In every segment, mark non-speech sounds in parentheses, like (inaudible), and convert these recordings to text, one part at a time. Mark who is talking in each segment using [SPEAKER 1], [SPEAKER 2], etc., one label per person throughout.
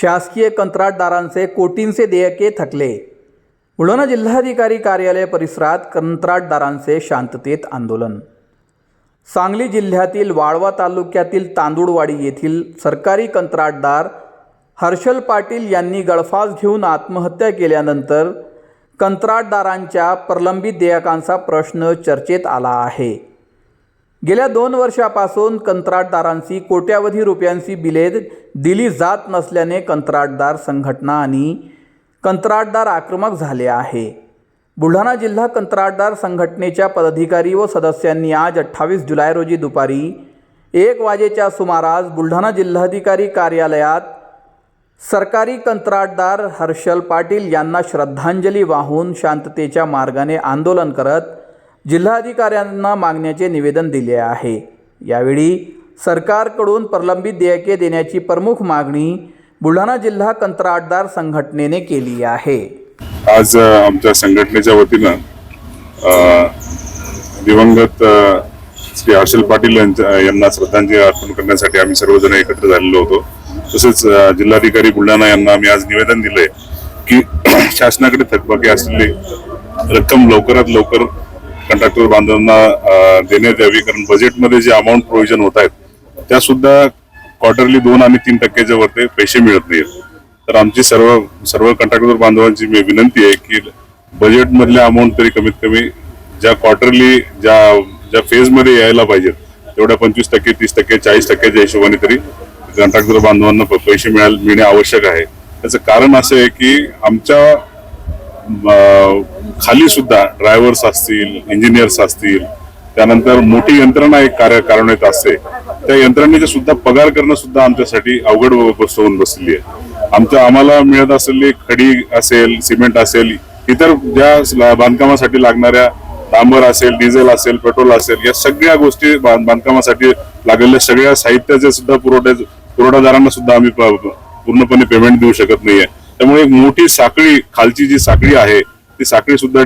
[SPEAKER 1] शासकीय कंत्राटदारांचे कोटींचे देयके थकले. बुलढाणा जिल्हाधिकारी कार्यालय परिसरात कंत्राटदारांचे शांततेत आंदोलन. सांगली जिल्ह्यातील वाळवा तालुक्यातील तांदूळवाडी येथील सरकारी कंत्राटदार हर्षल पाटील यांनी गळफास घेऊन आत्महत्या केल्यानंतर कंत्राटदारांच्या प्रलंबित देयकांचा प्रश्न चर्चेत आला आहे. गेल्या दोन वर्षापासून कंत्राटदारांची कोट्यावधी रुपयांची बिले दिली जात नसल्याने कंत्राटदार संघटना आणि कंत्राटदार आक्रमक झाले आहे. बुलढाणा जिल्हा कंत्राटदार संघटनेच्या पदाधिकारी व सदस्यांनी आज अठ्ठावीस जुलै रोजी दुपारी एक वाजेच्या सुमारास बुलढाणा जिल्हाधिकारी कार्यालयात सरकारी कंत्राटदार हर्षल पाटील यांना श्रद्धांजली वाहून शांततेच्या मार्गाने आंदोलन करत जिल्हाधिकाऱ्यांना मागण्याचे निवेदन दिले आहे. यावेळी सरकारकडून प्रलंबित देयके देण्याची प्रमुख मागणी बुलढाणा जिल्हा कंत्राटदार संघटनेने केली आहे.
[SPEAKER 2] आज आमच्या संघटनेच्या वतीनं दिवंगत श्री हर्षल पाटील यांच्या यांना श्रद्धांजली अर्पण करण्यासाठी आम्ही सर्वजण एकत्र झालेलो होतो. तसेच जिल्हाधिकारी बुलढाणा यांना आम्ही आज निवेदन दिलंय की (clears throat) शासनाकडे थकबाकी असलेली रक्कम लवकरात लवकर कंट्रॅक्टर बांधवांना देण्यात यावी कारण बजेटमध्ये जे अमाऊंट प्रोव्हिजन होत आहेत त्या सुद्धा क्वार्टरली दोन आणि तीन टक्क्याच्या वरती पैसे मिळत नाहीत. तर आमची सर्व सर्व कंट्रॅक्टर बांधवांची मी विनंती आहे की बजेटमधल्या अमाऊंट तरी कमीत कमी ज्या क्वार्टरली ज्या ज्या फेजमध्ये यायला पाहिजेत तेवढ्या पंचवीस टक्के तीस टक्के चाळीस टक्क्याच्या हिशोबाने तरी कंट्रॅक्टर बांधवांना पैसे मिळाल मिळणे आवश्यक आहे. त्याचं कारण असं आहे की आमच्या खाली सुद्धा ड्रायव्हर्स असतील इंजिनियर्स असतील त्यानंतर मोठी यंत्रणा एक कार्य कार्यान्वित असते. त्या यंत्रणेचे सुद्धा पगार करणं सुद्धा आमच्यासाठी अवघड गोष्ट होऊन बसलेली आहे. आमच्या आम्हाला मिळत असलेली खडी असेल सिमेंट असेल इतर ज्या बांधकामासाठी लागणाऱ्या डांबर असेल डिझेल असेल पेट्रोल असेल या सगळ्या गोष्टी बांधकामासाठी लागलेल्या सगळ्या साहित्याचे सुद्धा पुरवठ्या पुरवठादारांना सुद्धा आम्ही पूर्णपणे पेमेंट देऊ शकत नाहीये. त्यामुळे एक मोठी साखळी खालची जी साखळी आहे ती साखळी सुद्धा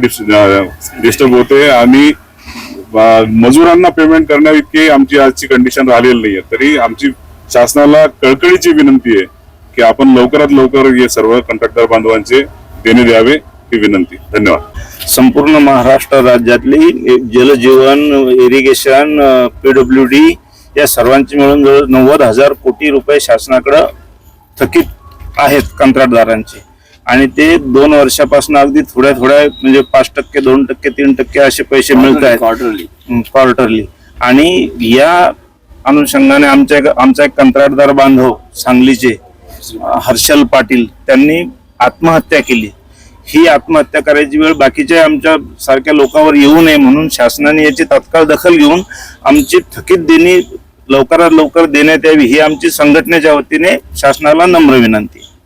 [SPEAKER 2] डिस्टर्ब होते. आणि मजुरांना पेमेंट करण्या इतकी आमची आजची कंडिशन राहिलेली नाहीये. तरी आमची शासनाला कळकळीची विनंती आहे की आपण लवकरात लवकर हे सर्व कंट्रॅक्टर बांधवांचे देणे द्यावे ही विनंती. धन्यवाद.
[SPEAKER 3] संपूर्ण महाराष्ट्र राज्यातली जलजीवन इरिगेशन पीडब्ल्यू डी या सर्वांची मिळून जवळ नव्वद हजार कोटी रुपये शासनाकडं थकीत आहेत कंत्राटदारांचे. आणि ते दोन वर्षापासून अगदी थोड्या थोड्या म्हणजे पाच टक्के दोन टक्के तीन टक्के असे पैसे मिळत आहेत
[SPEAKER 4] क्वार्टरली
[SPEAKER 3] क्वार्टरली आणि या अनुषंगाने आमच्या आमचा एक कंत्राटदार बांधव सांगलीचे हर्षल पाटील त्यांनी आत्महत्या केली. ही आत्महत्या करायची वेळ बाकीच्या आमच्या सारख्या लोकांवर येऊ नये म्हणून शासनाने याची तात्काळ दखल घेऊन आमची थकीत देणी लवकरात लवकर देण्यात यावी ही आमची संघटनेच्या वतीने शासनाला नम्र विनंती आहे.